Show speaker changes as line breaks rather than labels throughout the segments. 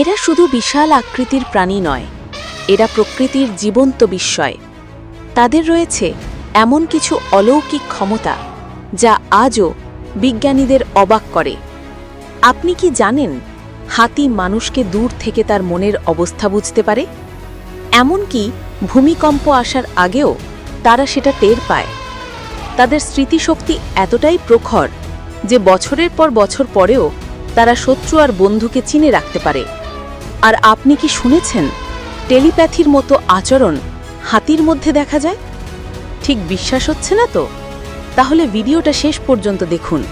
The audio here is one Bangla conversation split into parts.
এরা শুধু বিশাল আকৃতির প্রাণী নয়, এরা প্রকৃতির জীবন্ত বিস্ময়। তাদের রয়েছে এমন কিছু অলৌকিক ক্ষমতা যা আজও বিজ্ঞানীদের অবাক করে। আপনি কি জানেন হাতি মানুষকে দূর থেকে তার মনের অবস্থা বুঝতে পারে? এমনকি ভূমিকম্প আসার আগেও তারা সেটা টের পায়। তাদের স্মৃতিশক্তি এতটাই প্রখর যে বছরের পর বছর পরেও তারা শত্রু আর বন্ধুকে চিনে রাখতে পারে। আর আপনি কি শুনেছেন? টেলিপ্যাথির মতো আচরণ হাতির মধ্যে দেখা যায়? ঠিক বিশ্বাস হচ্ছে না তো? তাহলে ভিডিওটা শেষ পর্যন্ত দেখুন।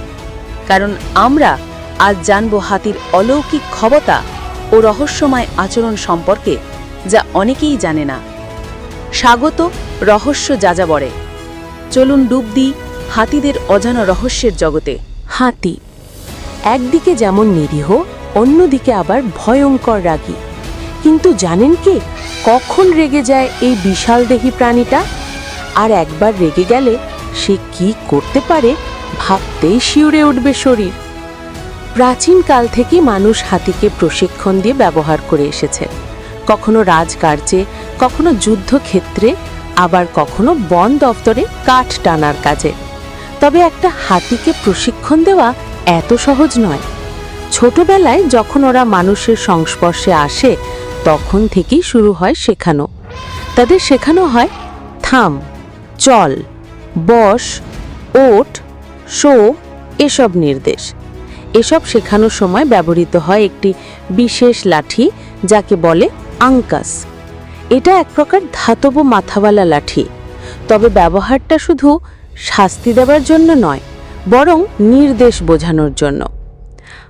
কারণ আমরা আজ জানব হাতির অলৌকিক ক্ষমতা ও রহস্যময় আচরণ সম্পর্কে যা অনেকেই জানে না। স্বাগত রহস্য যাযাবরে। চলুন ডুব দিই হাতিদের অজানা রহস্যের জগতে।
হাতি একদিকে যেমন নিরীহ অন্যদিকে আবার ভয়ঙ্কর রাগী। কিন্তু জানেন কি? কখন রেগে যায় এই বিশাল দেহী প্রাণীটা? আর একবার রেগে গেলে সে কি করতে পারে ভাবতেই শিউরে উঠবে শরীর। প্রাচীনকাল থেকে মানুষ হাতিকে প্রশিক্ষণ দিয়ে ব্যবহার করে এসেছে। কখনো রাজকার্যে, কখনো যুদ্ধক্ষেত্রে, আবার কখনো বন দফতরে কাঠ টানার কাজে। তবে একটা হাতিকে প্রশিক্ষণ দেওয়া এত সহজ নয়। ছোটবেলায় যখন ওরা মানুষের সংস্পর্শে আসে, তখন থেকেই শুরু হয় শেখানো। তাদের শেখানো হয়, থাম, চল, বস ওট শো, এসব নির্দেশ। এসব শেখানোর সময় ব্যবহৃত হয় একটি বিশেষ লাঠি, যাকে বলে আঙ্কাস। এটা এক প্রকার ধাতব মাথাওয়ালা লাঠি। তবে ব্যবহারটা শুধু শাস্তি দেওয়ার জন্য নয়, বরং নির্দেশ বোঝানোর জন্য।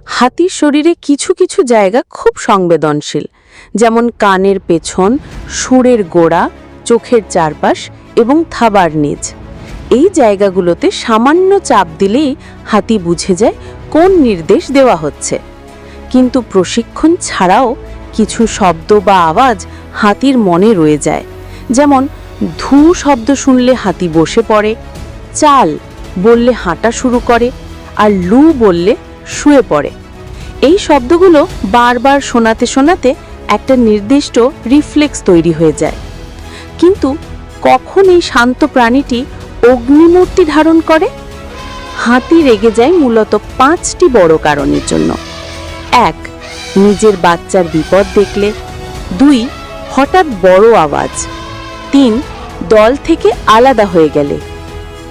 হাতির শরীরে কিছু কিছু জায়গা খুব সংবেদনশীল, যেমন কানের পেছন, সুরের গোড়া, চোখের চারপাশ এবং থাবার নিচ। এই জায়গাগুলোতে সামান্য চাপ দিলেই হাতি বুঝে যায় কোন নির্দেশ দেওয়া হচ্ছে। কিন্তু প্রশিক্ষণ ছাড়াও কিছু শব্দ বা আওয়াজ হাতির মনে রয়ে যায়, যেমন ধু শব্দ শুনলে হাতি বসে পড়ে, চাল বললে হাঁটা শুরু করে, আর লু বললে শুয়ে পড়ে। এই শব্দগুলো বারবার শোনাতে শোনাতে একটা নির্দিষ্ট রিফ্লেক্স তৈরি হয়ে যায়। কিন্তু কখন এই শান্ত প্রাণীটি অগ্নিমূর্তি ধারণ করে? হাতি রেগে যায় মূলত পাঁচটি বড় কারণের জন্য। এক, নিজের বাচ্চার বিপদ দেখলে। দুই, হঠাৎ বড় আওয়াজ। তিন, দল থেকে আলাদা হয়ে গেলে।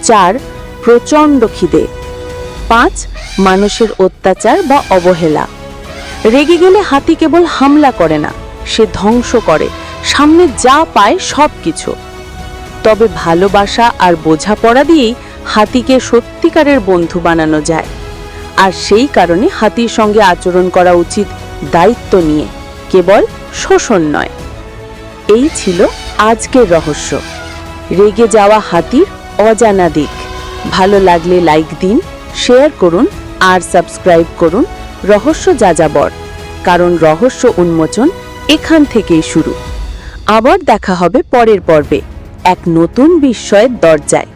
চার, প্রচণ্ড খিদে। পাঁচ, মানুষের অত্যাচার বা অবহেলা। রেগে গেলে হাতি কেবল হামলা করে না, সে ধ্বংস করে, সামনে যা পায় সব কিছু তবে ভালোবাসা আর বোঝাপড়া দিয়েই হাতিকে সত্যিকারের বন্ধু বানানো যায়। আর সেই কারণে হাতির সঙ্গে আচরণ করা উচিত দায়িত্ব নিয়ে, কেবল শোষণ নয়। এই ছিল আজকের রহস্য। রেগে যাওয়া হাতির অজানা দিক। ভালো লাগলে লাইক দিন শেয়ার করুন আর সাবস্ক্রাইব করুন রহস্য যাযাবর, কারণ রহস্য উন্মোচন এখান থেকেই শুরু। আবার দেখা হবে পরের পর্বে এক নতুন বিস্ময়ের দরজায়।